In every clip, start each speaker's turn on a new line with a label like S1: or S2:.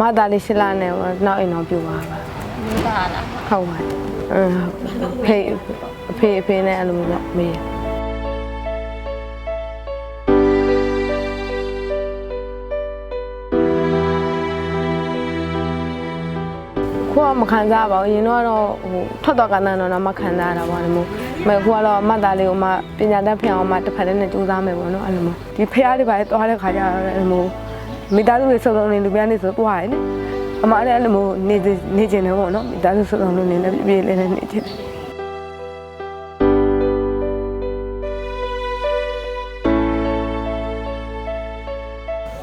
S1: မသားလေးရှစ်လနဲ့ပေါ့နောက်အိမ်အောင်ပြူပါပါ
S2: ဘူးပါလား
S1: ဟုတ်ပါအင်းဖေအဖေအဖေနဲ့အဲ့လိုမျိုးမေးခုကမခံစားပါဘူးရင်တော့ကတော့ဟိုထွက်တော့ကန်းတန်းတော့မခံစားရတာပေါ့လေမို့မဲခုကတော့မသားလေးကိုမှပညာတတ်ဖျောင်းအောင်မှတစ်ဖက်တည်းနဲ့စူးစမ်းမယ်ပေါ့နော်အဲ့လိုမျိုးဒီဖះတွေပါသွားတဲ့ခါကျတော့အဲ့လိုမျိုး မိသားစုတွေစုံစုံနေလူပြနေဆိုသွားရတယ်အမလည်းအဲ့လိုမျိုးနေနေကျင်တယ်ပေါ့နော်မိသားစုစုံစုံနေနေပြေးလေးနဲ့နေကျင်တယ်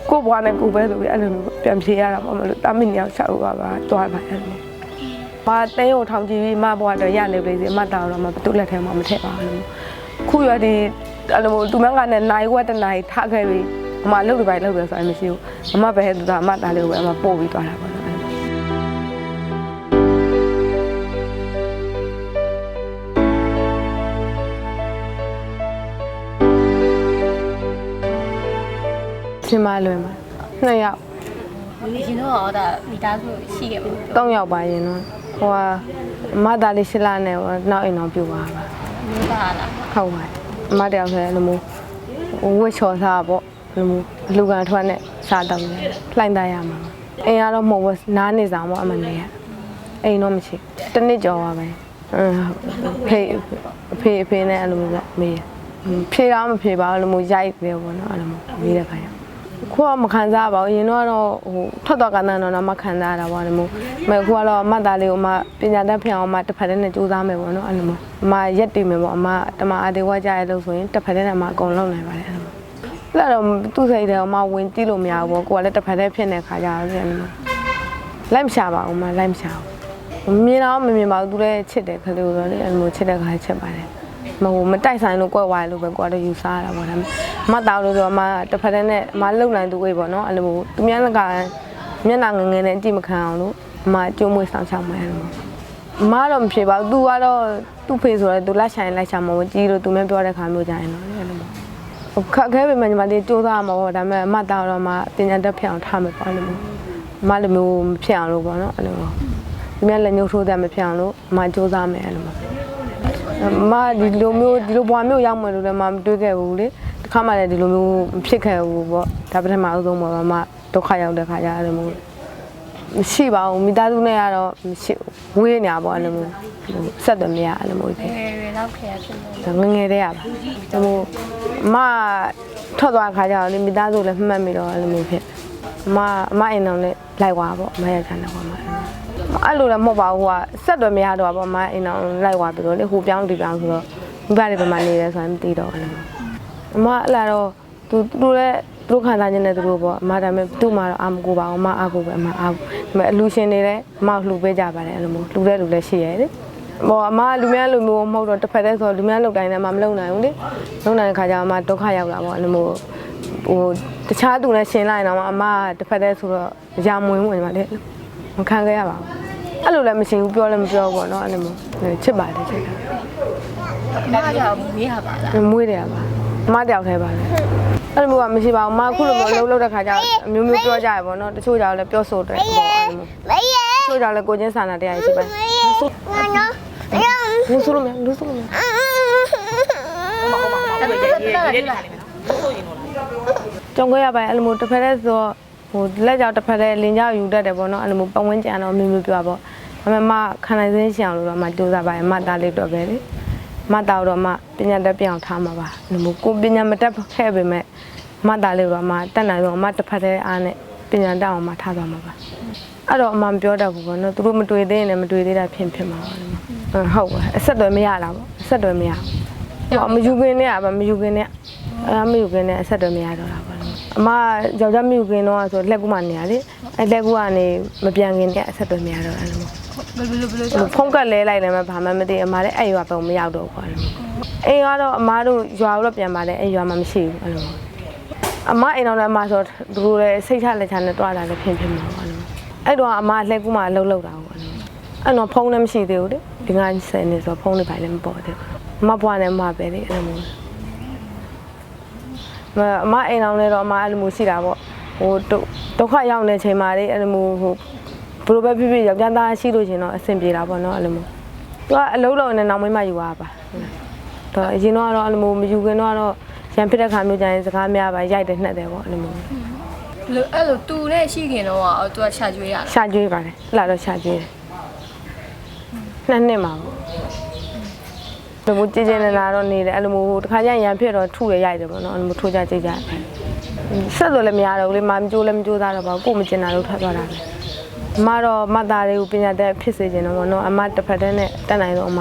S1: ကိုဘွားနဲ့ကိုပဲဆိုပြီးအဲ့လိုမျိုးပြန်ဖြေရတာပေါ့မလို့တာမင်းညောင်ချက်ဦးပါပါတွားပါအဲ့လို။ဘာတဲကိုထောင်ကြည့်ပြီးမဘွားတော့ရနေပြီစီမတောင်တော့မဘသူ့လက်ထဲမှာမထည့်ပါဘူး။ခုရဒီအဲ့လိုမျိုးသူမန်းကနဲ့နိုင်ဝက်တနိုင်ထခဲ့ပြီး အမလှုပ်တွေပဲလှုပ်ပဲဆိုရင်မရှိဘူး။အမပဲသူကအမသားလေးကိုပဲအမပို့ပြီးသွားတာပေါ့နော်အဲ့လို။ရှင်မလွယ်မှာနှစ်ယောက်
S2: ဒီရှင်တို့ရောဒါမိသားစုရှိခဲ့ပါဘူး
S1: ၃ယောက်ပါရင်တော့ဟိုကအမသားလေးရှစ်လနဲ့ပေါ့နောက်အိမ်အောင်ပြူပါပါ
S2: ဘူးပါလား
S1: ဟုတ်ပါတယ်အမတယောက်ဆိုရင်အဲ့လိုမျိုးဝစ်ချော်စားပေါ့ အဲ့လိုမျိုးလူကန်ထွက်နဲ့စားတော့တယ်လှိုင်းသားရမှာပါအိမ်ကတော့မဟုတ်ဘူးနားနေဆောင်ပေါ့အမနေရအိမ်တော့မရှိဘူးတစ်နှစ်ကျော်ပါပဲအင်းဖေအဖေအဖေနဲ့အဲ့လိုမျိုးကမေးဖြေတော့မဖြေပါဘူးအဲ့လိုမျိုးရိုက်တယ်ပေါ့နော်အဲ့လိုမျိုးမေးတဲ့ခါကျခုကမခံစားပါဘူးရင်တော့ကတော့ဟိုထွက်တော့ကန်းတန်းတော့မခံစားရတာပေါ့အဲ့လိုမျိုးမဲခုကတော့မတ်သားလေးကိုမှပညာတတ်ဖျောင်းအောင်မှတစ်ဖက်တည်းနဲ့စူးစမ်းမယ်ပေါ့နော်အဲ့လိုမျိုးအမရက်တည်မယ်ပေါ့အမတမအတေဝကြရလို့ဆိုရင်တစ်ဖက်တည်းနဲ့အမအကုန်လုံးနိုင်ပါတယ်အဲ့လို မျိုးအဲ့တော့သူ့စိတ်ထဲအမဝင်ကြည့်လို့မရဘူးပေါ့ကိုကလည်းတစ်ဖက်တည်းဖြစ်နေခါကြတယ်အဲ့လိုမျိုးလိုက်မရှာပါဘူးအမလိုက်မရှာဘူးမြင်တော့မမြင်ပါဘူးသူလည်းချစ်တယ်ခလေးကိုတော့လေအဲ့လိုမျိုးချစ်တဲ့ခါချစ်ပါတယ်မဟုတ်မတိုက်ဆိုင်လို့ကွက်ဝိုင်းလို့ပဲကိုကတော့ယူဆရတာပေါ့ဒါပေမဲ့အမတောင်းလို့တော့အမတစ်ဖက်တည်းနဲ့အမလုံနိုင်သူဝေးပေါ့နော်အဲ့လိုမျိုးသူများလကမျက်နှာငယ်ငယ်နဲ့အကြည့်မခံအောင်လို့အမကြိုးမွေးဆောင်ချောင်းမယ်အဲ့လိုမျိုး အမတော့မဖြစ်ပါဘူး။ तू ကတော့သူ့ဖေဆိုတော့ तू လက်ဆိုင်လိုက်ချမှာမကြီးလို့ तू မဲပြောတဲ့ခါမျိုးကြရင်တော့အဲ့လိုမျိုး။ဟို ခက်ခဲပေမဲ့ညီမလေးစူးစမ်းမှာပေါ့ဒါပေမဲ့အမတောင်းတော့မှပညာတတ်ဖြစ်အောင်ထားမယ်ပေါ့အဲ့လိုမျိုး။အမလိုမျိုးမဖြစ်အောင်လို့ပေါ့နော်အဲ့လိုမျိုး။ဒီမြလက်ညှိုးထိုးတဲ့မဖြစ်အောင်လို့အမစူးစမ်းမယ်အဲ့လိုမျိုး။အမဒီလိုမျိုးဒီလိုဘွားမျိုးရောက်မယ်လို့လည်းမမတွေးခဲ့ဘူးလေ။တစ်ခါမှလည်းဒီလိုမျိုးမဖြစ်ခဲ့ဘူးပေါ့။ဒါပထမအဆုံးပေါ့အမဒုက္ခရောက်တဲ့ခါကျအဲ့လိုမျိုးမရှိပါဘူးမိသားစုနဲ့ကတော့မရှိဘူးဝေးနေတာပေါ့အဲ့လိုမျိုးဆက်တယ်မရအဲ့လိုမျိုးဖြစ်
S2: ငယ်ရွယ် လောက်ခေဖြစ်လို့
S1: ဒါငယ်ငယ်တည်းရပါဟိုအမထွက်သွားခါကျတော့လေမိသားစုလည်းမှတ်မိတော့အဲ့လိုမျိုးဖြစ်အမအမအိမ်တော်နဲ့လိုက်သွားပေါ့အမရချန်တယ်ပေါ့အမအဲ့လိုလည်းမဟုတ်ပါဘူးဟိုကဆက်တယ်မရတော့ပေါ့အမအိမ်တော်လိုက်သွားပြီးတော့လေဟိုပြောင်းဒီပြောင်းဆိုတော့မိဘတွေဘယ်မှာနေလဲဆိုရင်မသိတော့အဲ့လိုမျိုးအမအဲ့လာတော့သူသူလည်းသူတို့ခံစားခြင်းနဲ့သူတို့ပေါ့အမဒါပေမဲ့သူ့မှာတော့အာမကိုပါအောင်အမအာကိုပဲအမအာကိုဒါပေမဲ့အလူရှင်တွေလည်းအမလှူပေးကြပါတယ်အဲ့လိုမျိုးလှူတဲ့လူလည်းရှိရတယ် လေဘောအမလူများလူမျိုးမဟုတ်တော့တစ်ဖက်တည်းဆိုလူများလောက်တိုင်းလည်းမမလုံနိုင်ဘူးလေလုံနိုင်တဲ့ခါကျတော့အမဒုက္ခရောက်လာပေါ့အဲ့လိုမျိုးဟိုတခြားသူနဲ့ရှင်းလိုက်ရင်တော့အမတစ်ဖက်တည်းဆိုတော့ရာမွေးဝင်ပါလေမခံခဲ့ရပါဘူးအဲ့လိုလည်းမရှိဘူးပြောလည်းမပြောဘူးပေါ့နော်အဲ့လိုမျိုးချစ်ပါတယ်ချစ်တာ
S2: အမကြောင့်မေးရပါလား
S1: မမွေးတယ်ပါအမတယောက်ထဲပါလေအဲ့လိုမျိုးကမရှိပါဘူးအမအခုလိုမျိုးလှုပ်လှုပ်တဲ့ခါကျအမျိုးမျိုးပြောကြရပေါ့နော်တချို့ကြောင့်လည်းပြောဆိုတယ်ပေါ့အဲ့လိုမျိုး
S3: 没有，
S1: တချို့ကြောင့်လည်းကိုချင်းစာနာတရားရှိပါ
S3: ဆို
S1: ဘူးဆိုလို့မရဘူးဆိုလို့မရ
S2: ကြုံ
S1: ခဲ့ရပါတယ်အဲ့လိုမျိုးတစ်ဖက်တည်းဆိုတော့ဟိုလက်ကြောင်တစ်ဖက်တည်းလင်ကြောင်ယူတတ်တယ်ပေါ့နော်အဲ့လိုမျိုးပတ်ဝန်းကျင်တော့အမျိုးမျိုးပြောပါပေါ့ဒါပေမဲ့မခံနိုင်စင်းရှောင်လို့တော့မကြိုးစားပါတယ်မသားလေးတော့ပဲလေမသားတော့မပညာတတ်ပြောင်းထားမှာပါအဲ့လိုမျိုးကိုပညာမတတ်ခဲ့ပေမဲ့မသားလေးတော့မတတ်နိုင်တော့မတစ်ဖက်တည်းအားနဲ့ပညာတတ်အောင်မထားသွားမှာပါ အဲ့တော့အမှမပြောတတ်ဘူးပေါ့နော်သူတို့မတွေ့သေးရင်လည်းမတွေ့သေးတာဖြစ်ဖြစ်မှာပါလို့ဟုတ်ပါအဆက်အသွယ်မရတာပေါ့အဆက်အသွယ်မရဘူးဟောမယူခင်းနဲ့ကမယူခင်းနဲ့အဲမယူခင်းနဲ့အဆက်အသွယ်မရတော့တာပေါ့အမယောက်ျားမယူခင်းတော့ဆိုလက်ကူမနေရလေအဲလက်ကူကနေမပြန်ခင်နဲ့အဆက်အသွယ်မရတော့အဲ့လို
S2: ဘယ်လိုဘယ်လို
S1: ဟိုဖုန်းကတ်လဲလိုက်လည်းမဘာမှမသိအမလည်းအဲ့ရွာပုံမရောက်တော့ဘူးအဲ့လိုအိမ်ကတော့အမတို့ရွာတော့ပြန်ပါတယ်အဲ့ရွာမှာမရှိဘူးအဲ့လိုအမအိမ်တော်လည်းအမဆိုသူတို့လည်းစိတ်ချလက်ချနဲ့တွားတာလည်းဖြစ်ဖြစ်မှာပေါ့ အဲ့လိုအဲ့တော့အမလက်ကူးမှလှုပ်လှုပ်တာပေါ့အဲ့လိုအဲ့တော့ဖုန်းလည်းမရှိသေးဘူးလေဒီငါဆယ်နေဆိုဖုန်းတွေပါလည်းမပေါ်သေးဘူးအမဘွားနဲ့အမပဲလေအဲ့လိုမျိုးမအမအိမ်တော်လည်းတော့အမအဲ့လိုမျိုးရှိတာပေါ့ဟိုဒုဒုက္ခရောက်နေချိန်မှာလေအဲ့လိုမျိုးဟိုဘယ်လိုပဲဖြစ်ဖြစ်ယောက်ျားသားရှိလို့ရှင်တော့အဆင်ပြေတာပေါ့နော်အဲ့လိုမျိုးသူကအလုံးလုံးနဲ့နောက်မင်းမယူပါပါတော့အရင်တော့ကတော့အဲ့လိုမျိုးမယူခင်တော့ကတော့ရန်ဖြစ်တဲ့ခါမျိုးကျရင်စကားများပါရိုက်တယ်နှက်တယ်ပေါ့အဲ့လိုမျိုး
S2: ဘ လို့အဲ့လိုတူနဲ့ရှိခင်တော့အော်သူကရှာကျွေးရတာ
S1: ရှာကျွေးပါတယ်အဲ့လာတော့ရှာကျွေးတယ်နှစ်နှစ်မှာပေါ့ဘယ်လိုကြည်ကျင်နေတာတော့နေတယ်အဲ့လိုမျိုးတခါကျရင်ရန်ဖြစ်တော့ထုရရိုက်တယ်ပေါ့နော်အဲ့လိုမျိုးထိုးကြကြိတ်ကြတယ်ဆက်လို့လည်းမရတော့ဘူးလေမမကြိုးလည်းမကြိုးသားတော့ပါဘူးကိုယ်မကျင်တာလို့ထွက်သွားတာပဲအမတော့မသားလေးကိုပညာတတ်ဖြစ်စေချင်တော့ပေါ့နော်အမတစ်ဖက်တည်းနဲ့တက်နိုင်တော့အမ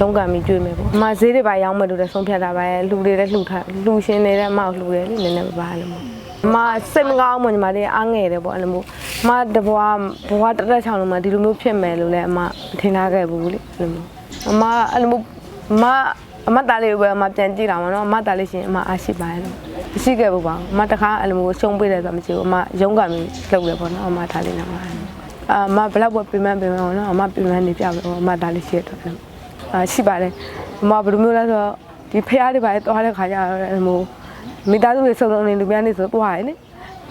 S1: လုံးကံပြီးကြွေးမယ်ပေါ့အမဈေးတွေပါရောင်းမယ်လို့လည်းဆုံးဖြတ်တာပါရဲ့လူတွေလည်းလှူထားလှူရှင်တွေလည်းအမကိုလှူတယ်လေနည်းနည်းပါပါလို့ပေါ့အ မစိတ်မကောင်းမှညီမလေးအားငယ်တယ်ပေါ့အဲ့လိုမျိုးအမတဘွားဘွားတက်တက်ချောင်းလုံးမှာဒီလိုမျိုးဖြစ်မယ်လို့လည်းအမမထင်ထားခဲ့ဘူးလေအဲ့လိုမျိုးအမအဲ့လိုမျိုးအမအမသားလေးကိုပဲအမပြန်ကြည့်တာပေါ့နော်အမသားလေးရှင်အမအားရှိပါရဲ့လို့မရှိခဲ့ဘူးပါဘူးအမတခါအဲ့လိုမျိုးရှုံးပေးတယ်ဆိုတာမရှိဘူးအမရုံးကပြီးလုပ်တယ်ပေါ့နော်အမသားလေးနာမှာအာအမဘလောက်ပဲပြင်ပန်းပြင်ပန်းပေါ့နော်အမပြင်ပန်းနေပြပြီပေါ့အမသားလေးရှိတော့တယ်အာရှိပါတယ်အမဘယ်လိုမျိုးလဲဆိုတော့ဒီဖះတွေပါသွားတဲ့ခါကျတော့အဲ့လိုမျိုး မိသားစုတွေစုံစုံနေလူများနေဆိုသွားရတယ်လေ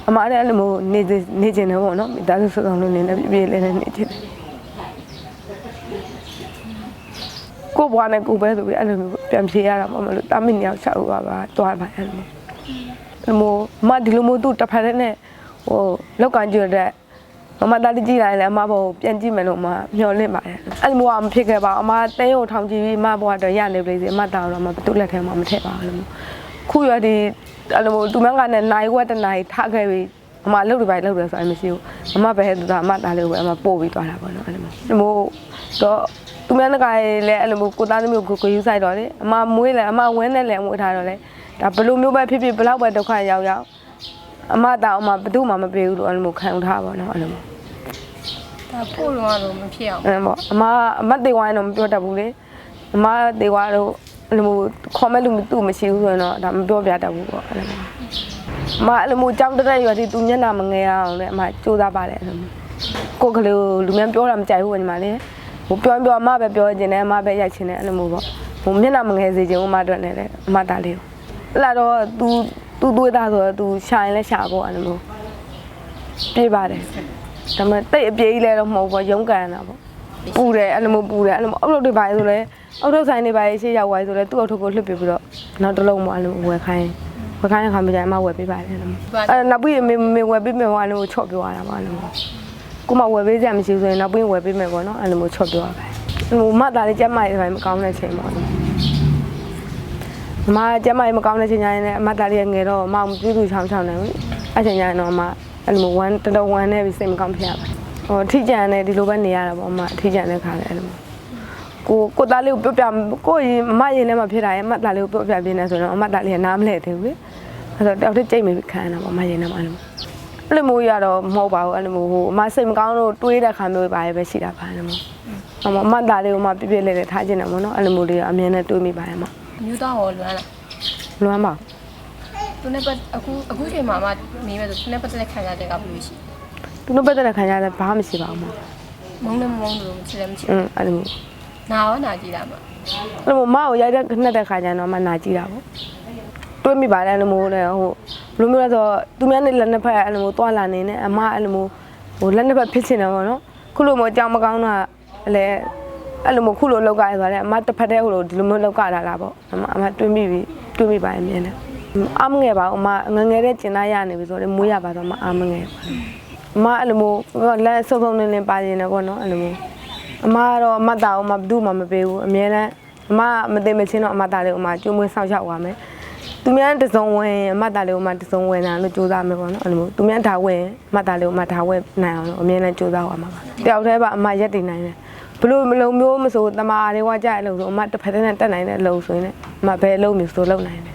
S1: အမလည်းအဲ့လိုမျိုးနေနေကျင်တယ်ပေါ့နော်မိသားစုစုံစုံနေနေပြပြလေးနေကျင်တယ်ကိုဘွားနဲ့ကိုပဲဆိုပြီးအဲ့လိုမျိုးပြန်ဖြေရတာပေါ့မလို့တာမင်းညောက်ချက်ဦးပါပါတွားပါအဲ့လိုအဲ့လိုမဒီလိုမျိုးသူတစ်ဖက်နဲ့ဟိုလောက်ကန်ကြွတဲ့မမတားကြည့်လိုက်လဲအမဘောပြန်ကြည့်မယ်လို့မမျှော်လင့်ပါတယ်အဲ့လိုမျိုးကမဖြစ်ခဲ့ပါဘူးအမတဲရုံထောင်ကြည့်ပြီးအမဘွားတော့ရနေပြီစီအမတားတော့မဘသူ့လက်ထဲမှာမထည့်ပါဘူးလို့ ခုရဒီအဲ့လိုသူမကနဲ့နိုင်ဝက်တနိုင်ထားခဲ့ပြီးအမလှုပ်တွေပဲလှုပ်တယ်ဆိုရင်မရှိဘူးအမပဲဟဲ့သူကအမတားလေးကိုပဲအမပို့ပြီးသွားတာပေါ့နော်အဲ့လိုမျိုးဒီမို့တော့သူများတကာလည်းအဲ့လိုမျိုးကိုသားသမီးကိုကိုယူဆိုင်တော့လေအမမွေးလည်းအမဝင်းနဲ့လည်းမွေးထားတော့လေဒါဘလိုမျိုးပဲဖြစ်ဖြစ်ဘလောက်ပဲဒုက္ခရောက်ရောက်အမတောင်အမဘယ်သူမှမပေးဘူးလို့အဲ့လိုမျိုးခံထားပါတော့အဲ့လိုမျိုး
S2: ဒါပို့တော့တော့မဖြစ်အောင်
S1: အဲ့ပေါ့အမအမတေဝိုင်းတော့မပြောတတ်ဘူးလေအမတေဝါတော့ အဲ့လိုမျိုးခေါ်မဲ့လူသူမရှိဘူးဆိုရင်တော့ဒါမပြောပြတတ်ဘူးပေါ့အဲ့လိုမျိုးအမအဲ့လိုမျိုးကြောင်းတက်ရွာတိသူမျက်နှာမငယ်အောင်လေအမစူးစမ်းပါတယ်အဲ့လိုမျိုးကိုယ်ကလေးကိုလူများပြောတာမကြိုက်ဘူးညီမလေးဟိုပြောရင်ပြောအမပဲပြောချင်တယ်အမပဲရိုက်ချင်တယ်အဲ့လိုမျိုးပေါ့ဟိုမျက်နှာမငယ်စေချင်ဘူးအမအတွက်လည်းအမသားလေးကိုအဲ့လာတော့ तू तू သွေးသားဆိုတော့ तू ရှာရင်လည်းရှာပေါ့အဲ့လိုမျိုးပြေးပါတယ်ဒါပေမဲ့တိတ်အပြေးကြီးလည်းတော့မဟုတ်ဘူးရုံးကန်တာပေါ့ ပူတယ်အဲ့လိုမျိုးပူတယ်အဲ့လိုမျိုးအောက်ထုတ်တွေပါလေဆိုလဲအောက်ထုတ်ဆိုင်တွေပါလေရှေ့ရောက်သွားပြီဆိုလဲသူ့အောက်ထုတ်ကိုလှုပ်ပြပြီးတော့နောက်တစ်လုံးပေါ့အဲ့လိုဝယ်ခိုင်းဝယ်ခိုင်းတဲ့ခါမှကျရင်အမဝယ်ပေးပါတယ်အဲ့လိုမျိုးအဲ့နောက်ပြီးမေမေဝယ်ပေးမယ်ပေါ့အဲ့လိုမျိုးချော့ပြောရတာပေါ့အဲ့လိုမျိုးကိုမဝယ်ပေးကြမရှိဘူးဆိုရင်နောက်ပြီးဝယ်ပေးမယ်ပေါ့နော်အဲ့လိုမျိုးချော့ပြောရပါတယ်အဲ့လိုမသားလေးကျမရဲ့ဘိုင်မကောင်းတဲ့ချိန်ပေါ့နော်အမကျမရဲ့မကောင်းတဲ့ချိန်ကျရင်လည်းအမသားလေးငယ်တော့အမမပြူးပြူးချောင်းချောင်းနေဘူးအဲ့ချိန်ကျရင်တော့အမအဲ့လိုမျိုးဝမ်းတတော်ဝမ်းနဲ့ပြီးစိတ်မကောင်းဖြစ်ရပါတယ် ဟိုထိကြံနေဒီလိုပဲနေရတာပေါ့အမထိကြံတဲ့ခါလည်းအဲ့လိုမျိုးကိုကိုသားလေးကိုပြောပြကိုရင်မမရင်ထဲမှာဖြစ်တာရဲ့အမသားလေးကိုပြောပြပြနေဆိုတော့အမသားလေးကနားမလဲသေးဘူးလေအဲ့တော့တယောက်တည်းကြိတ်မိခံရတာပေါ့မရင်ထဲမှာအဲ့လိုအဲ့လိုမျိုးရတော့မဟုတ်ပါဘူးအဲ့လိုမျိုးဟိုအမစိတ်မကောင်းလို့တွေးတဲ့ခါမျိုးပါရဲ့ပဲရှိတာပါအဲ့လိုမျိုးအမအမသားလေးကိုမပြပြလေးလေးထားခြင်းတယ်ပေါ့နော်အဲ့လိုမျိုးလေးအမြဲတမ်းတွေးမိပါရဲ့မ
S2: မျိုးသားရောလွမ်းလား
S1: လွမ်းပါ
S2: သူနဲ့ပတ်အခုအခုချိန်မှာမှမင်းပဲဆိုသူနဲ့ပတ်သက်တဲ့ခံစားချက်ကဘယ်လိုရှိ
S1: သူတို့ပတ်သက်တဲ့ခံရတယ်ဘာမှမရှိပါဘူးမ
S2: မုန်းလည်းမမုန်းလို့မချစ်လည်းမချစ်
S1: อืมအဲ့လိုမျိုး
S2: နာရောနာကြည့်တာမှာ
S1: အဲ့လိုမျိုးမကိုရိုက်တဲ့ခဏတဲ့ခါကျရင်တော့မနာကြည့်တာပေါ့တွေးမိပါတယ်အဲ့လိုမျိုးလေဟိုဘယ်လိုမျိုးလဲဆိုတော့သူများနဲ့လက်နှစ်ဖက်အဲ့လိုမျိုးတွာလာနေနဲ့အမအဲ့လိုမျိုးဟိုလက်နှစ်ဖက်ဖြစ်ချင်တယ်ပေါ့နော်ခုလိုမျိုးအကြောင်းမကောင်းတော့လည်းအဲ့လိုမျိုးခုလိုလောက်ကြရဆိုတယ်အမတစ်ဖက်တည်းဟိုလိုဒီလိုမျိုးလောက်ကြတာလားပေါ့အမအမတွေးမိပြီတွေးမိပါရဲ့မြင်တယ်အမငယ်ပါအမငငယ်တဲ့ကျင်သားရနေပြီဆိုတော့မွေးရပါတော့အမအမငယ်ပါ အမအဲ့လိုမျိုးလက်စုံစုံလင်းလင်းပါနေတယ်ပေါ့နော်အဲ့လိုမျိုးအမကတော့အမသားအမဘယ်သူမှမပေးဘူးအမြဲတမ်းအမမသိမချင်းတော့အမသားလေးကိုအမကျွေးမွေးဆောက်ရှောက်သွားမယ်သူများတစုံဝင်အမသားလေးကိုအမတစုံဝင်တာလို့ကြိုးစားမယ်ပေါ့နော်အဲ့လိုမျိုးသူများဒါဝင်အမသားလေးကိုအမဒါဝင်နိုင်အောင်လို့အမြဲတမ်းကြိုးစားသွားမှာပါတယောက်တည်းပါအမရက်တည်နိုင်တယ်ဘလို့မလုံးမျိုးမဆိုတမားလေးဝကြအဲ့လိုဆိုအမတစ်ဖက်တည်းနဲ့တက်နိုင်တဲ့အလုပ်ဆိုရင်လည်းအမဘယ်အလုပ်မျိုးဆိုလုပ်နိုင်တယ်